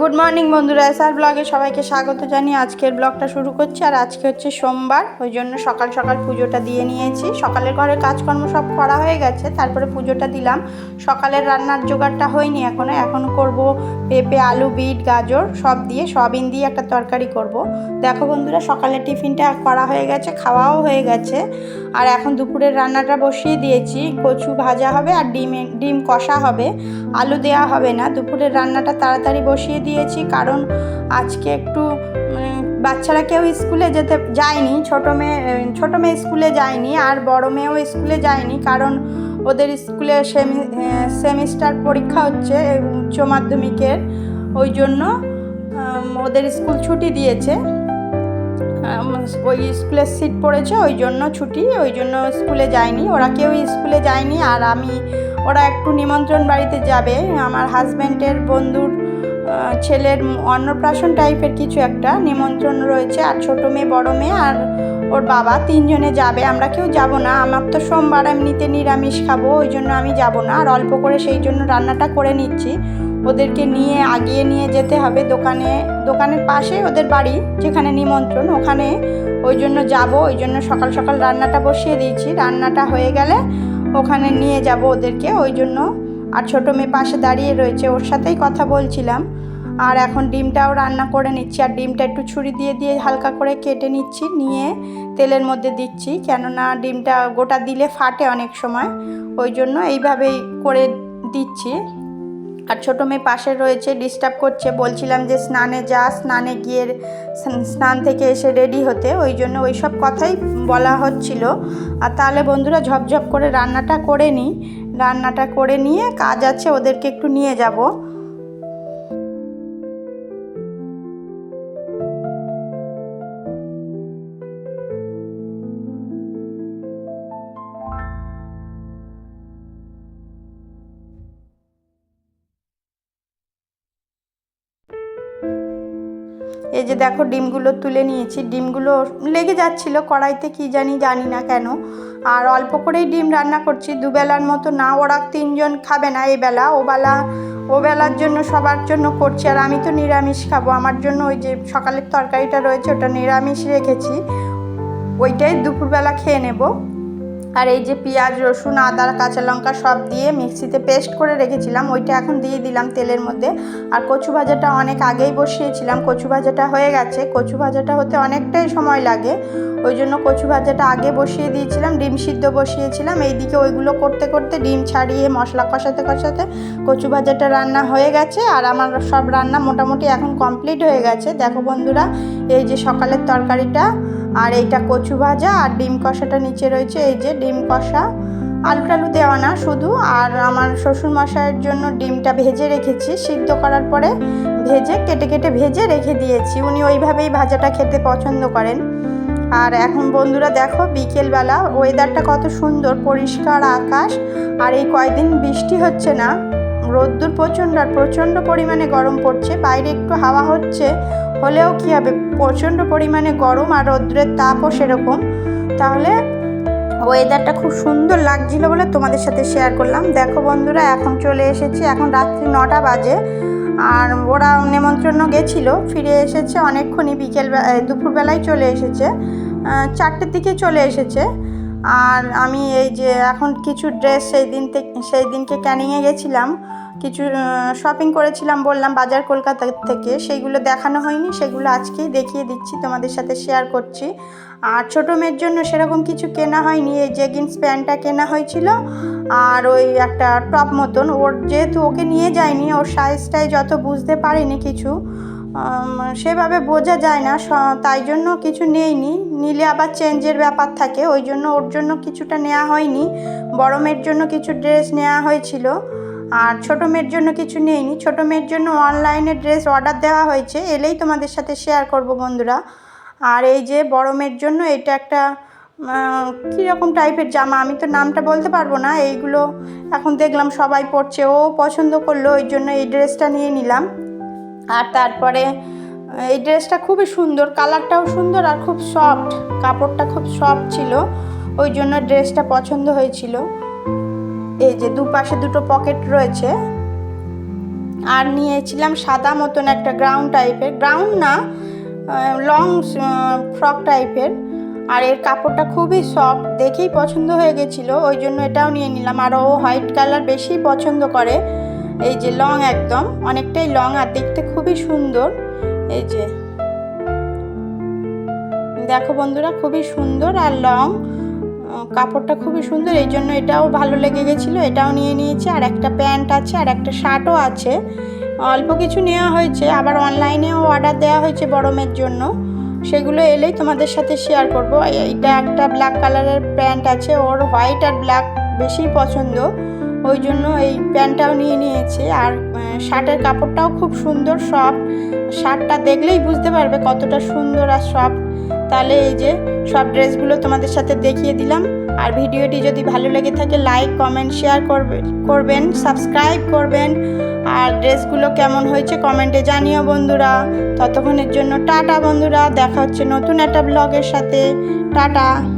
Good morning বন্ধুরা। SR ব্লগে সবাইকে স্বাগত জানিয়ে আজকের ব্লগটা শুরু করছি। আর আজকে হচ্ছে সোমবার, ওই জন্য সকাল সকাল পুজোটা দিয়ে নিয়েছি। সকালের ঘরের কাজকর্ম সব করা হয়ে গেছে, তারপরে পুজোটা দিলাম। সকালের রান্নার জোগাড়টা হয়নি এখনও এখন করব পেঁপে, আলু, বিট, গাজর, সব দিয়ে সয়াবিন দিয়ে একটা তরকারি করব। দেখো বন্ধুরা, সকালের টিফিনটা করা হয়ে গেছে, খাওয়াও হয়ে গেছে। আর এখন দুপুরের রান্নাটা বসিয়ে দিয়েছি। কচু ভাজা হবে আর ডিম ডিম কষা হবে। আলু দেওয়া হবে না। দুপুরের রান্নাটা তাড়াতাড়ি বসিয়ে দিয়েছি, কারণ আজকে একটু বাচ্চারা কেউ স্কুলে যেতে যায়নি, ছোটো মেয়ে ছোটো মেয়ে স্কুলে যায়নি আর বড় মেয়েও স্কুলে যায়নি, কারণ ওদের স্কুলে সেমি, সেমিস্টার পরীক্ষা হচ্ছে উচ্চ মাধ্যমিকের, ওই জন্য ওদের স্কুল ছুটি দিয়েছে। ওই স্কুলে সিট পড়েছে, ওই জন্য ছুটি, ওই জন্য স্কুলে যায়নি। ওরা কেউ স্কুলে যায়নি আর আমি, ওরা একটু নিমন্ত্রণ বাড়িতে যাবে। আমার হাজব্যান্ডের বন্ধুর ছেলের অন্নপ্রাশন টাইপের কিছু একটা নিমন্ত্রণ রয়েছে, আর ছোটো মেয়ে, বড়ো মেয়ে আর ওর বাবা তিনজনে যাবে। আমরা কেউ যাব না, আমার তো সোমবার এমনিতে নিরামিষ খাব, ওই জন্য আমি যাব না। আর অল্প করে সেই জন্য রান্নাটা করে নিচ্ছি। ওদেরকে নিয়ে, আগিয়ে নিয়ে যেতে হবে দোকানে। দোকানের পাশেই ওদের বাড়ি, যেখানে নিমন্ত্রণ। ওখানে ওই জন্য যাব, ওই জন্য সকাল সকাল রান্নাটা বসিয়ে দিয়েছি। রান্নাটা হয়ে গেলে ওখানে নিয়ে যাব ওদেরকে। ওই জন্য আর ছোটো মেয়ে পাশে দাঁড়িয়ে রয়েছে, ওর সাথেই কথা বলছিলাম। আর এখন ডিমটাও রান্না করে নিচ্ছি। আর ডিমটা একটু ছুরি দিয়ে দিয়ে হালকা করে কেটে নিচ্ছি, নিয়ে তেলের মধ্যে দিচ্ছি। কেননা ডিমটা গোটা দিলে ফাটে অনেক সময়। ওই জন্য এইভাবেই করে দিচ্ছি। আর ছোটো মেয়ে পাশে রয়েছে ডিস্টার্ব করছে। বলছিলাম যে স্নানে যা, স্নানে গিয়ে স্নান থেকে এসে রেডি হতে। ওই জন্য ওই সব কথাই বলা হচ্ছিল। আর তাহলে বন্ধুরা ঝপঝপ করে রান্নাটা করে নিই রান্নাটা করে নিয়ে কাজ আছে, ওদেরকে একটু নিয়ে যাব। এই যে দেখো ডিমগুলো তুলে নিয়েছি, ডিমগুলো লেগে যাচ্ছিল কড়াইতে কি জানি জানি না কেন। আর অল্প করেই ডিম রান্না করছি, দুবেলার মতো না, ওরা তিনজন খাবে না এই বেলা ও বেলা ও বেলার জন্য সবার জন্য করছি। আর আমি তো নিরামিষ খাব, আমার জন্য ওই যে সকালের তরকারিটা রয়েছে, ওটা নিরামিষ রেখেছি। ওইটাই দুপুরবেলা খেয়ে নেব। আর এই যে পেঁয়াজ, রসুন, আদা, কাঁচা লঙ্কা সব দিয়ে মিক্সিতে পেস্ট করে রেখেছিলাম। ওইটা এখন দিয়ে দিলাম তেলের মধ্যে। আর কচু ভাজাটা অনেক আগেই বসিয়েছিলাম। কচু ভাজাটা হয়ে গেছে। কচু ভাজাটা হতে অনেকটাই সময় লাগে। ওই জন্য কচু ভাজাটা আগে বসিয়ে দিয়েছিলাম। ডিম সিদ্ধ বসিয়েছিলাম। এইদিকে ওইগুলো করতে করতে ডিম ছাড়িয়ে মশলা কষাতে কষাতে কচু ভাজাটা রান্না হয়ে গেছে। আর আমার সব রান্না মোটামুটি এখন কমপ্লিট হয়ে গেছে। দেখো বন্ধুরা, এই যে সকালের তরকারিটা আর এইটা কচু ভাজা আর ডিম কষাটা নিচে রয়েছে, এই যে ডিম কষা। আলু টালু দেওয়া না শুধু, আর আমার শ্বশুর মশাইয়ের জন্য ডিমটা ভেজে রেখেছি, সিদ্ধ করার পরে ভেজে, কেটে কেটে ভেজে রেখে দিয়েছি। উনি ওইভাবেই ভাজাটা খেতে পছন্দ করেন। আর এখন বন্ধুরা দেখো, বিকেলবেলা ওয়েদারটা কত সুন্দর, পরিষ্কার আকাশ, আর এই কয়দিন বৃষ্টি হচ্ছে না। রোদ্দুর প্রচণ্ড, আর প্রচণ্ড পরিমাণে গরম পড়ছে, বাইরে একটু হাওয়া হচ্ছে। হলেও কী হবে? প্রচণ্ড পরিমাণে গরম আর রৌদ্রের তাপও সেরকম। তাহলে ওয়েদারটা খুব সুন্দর লাগছিল বলে তোমাদের সাথে শেয়ার করলাম। দেখো বন্ধুরা, এখন চলে এসেছি। এখন রাত্রি নটা বাজে আর ওরা নেমন্ত্রণ গেছিল। ফিরে এসেছে অনেকক্ষণই বিকেল দুপুরবেলায় চলে এসেছে। চারটের দিকে চলে এসেছে। আর আমি এই যে এখন কিছু ড্রেস সেই দিন থেকে সেই দিনকে ক্যানিংয়ে গেছিলাম। কিছু শপিং করেছিলাম, বললাম বাজার কলকাতা থেকে। সেইগুলো দেখানো হয়নি, সেগুলো আজকেই দেখিয়ে দিচ্ছি, তোমাদের সাথে শেয়ার করছি। আর ছোটো মেয়ের জন্য সেরকম কিছু কেনা হয়নি, এই জেগিন্স প্যান্টটা কেনা হয়েছিল, আর ওই একটা টপ মতন। ওর যেহেতু ওকে নিয়ে যায়নি, ওর সাইজটাই যত বুঝতে পারিনি কিছু সেভাবে বোঝা যায় না তাই জন্য কিছু নেইনি। নিলে আবার চেঞ্জের ব্যাপার থাকে, ওই জন্য ওর জন্য কিছুটা নেওয়া হয়নি। বড় মেয়ের জন্য কিছু ড্রেস নেওয়া হয়েছিল। আর ছোটো মেয়ের জন্য কিছু নেইনি। ছোটো মেয়ের জন্য অনলাইনে ড্রেস অর্ডার দেওয়া হয়েছে, এলেই তোমাদের সাথে শেয়ার করব বন্ধুরা। আর এই যে বড় মেয়ের জন্য এটা একটা কীরকম টাইপের জামা? আমি তো নামটা বলতে পারব না, এইগুলো এখন দেখলাম সবাই পরছে। ও পছন্দ করল, ওই জন্য এই ড্রেসটা নিয়ে নিলাম। আর তারপরে, এই ড্রেসটা খুবই সুন্দর, কালারটাও সুন্দর আর খুব সফট কাপড়টা খুব সফট ছিল, ওই জন্য ড্রেসটা পছন্দ হয়েছিল। এই যে দুপাশে দুটো পকেট রয়েছে, আর নিয়েছিলাম সাদা মতন একটা গ্রাউন্ড টাইপের গ্রাউন্ড না লং ফ্রক টাইপের আর এর কাপড়টা খুবই সফট দেখেই পছন্দ হয়ে গেছিল, ওই জন্য এটাও নিয়ে নিলাম, আর ও হোয়াইট কালার বেশি পছন্দ করে, এই যে লং একদম, অনেকটাই লং আর দেখতে খুবই সুন্দর, এই যে, দেখো বন্ধুরা, খুবই সুন্দর আর লং কাপড়টা খুবই সুন্দর, এই জন্য এটাও ভালো লেগে গেছিল, এটাও নিয়ে নিয়েছি, আর একটা প্যান্ট আছে, আর একটা শার্টও আছে। অল্প কিছু নেওয়া হয়েছে, আবার অনলাইনেও অর্ডার দেওয়া হয়েছে বড়মের জন্য। সেগুলো এলেই তোমাদের সাথে শেয়ার করব। এটা একটা ব্ল্যাক কালারের প্যান্ট আছে, ওর হোয়াইট আর ব্ল্যাক বেশি পছন্দ। ওই জন্য এই প্যান্টটাও নিয়ে নিয়েছে, আর শার্টের কাপড়টাও খুব সুন্দর সফট শার্টটা দেখলেই বুঝতে পারবে কতটা সুন্দর আর সফট তাহলে এই যে সব ড্রেসগুলো তোমাদের সাথে দেখিয়ে দিলাম। আর ভিডিওটি যদি ভালো লেগে থাকে লাইক কমেন্ট শেয়ার করবে করবেন সাবস্ক্রাইব করবেন। আর ড্রেসগুলো কেমন হয়েছে কমেন্টে জানিও বন্ধুরা। ততক্ষণের জন্য টাটা বন্ধুরা, দেখা হচ্ছে নতুন একটা ব্লগের সাথে। টাটা।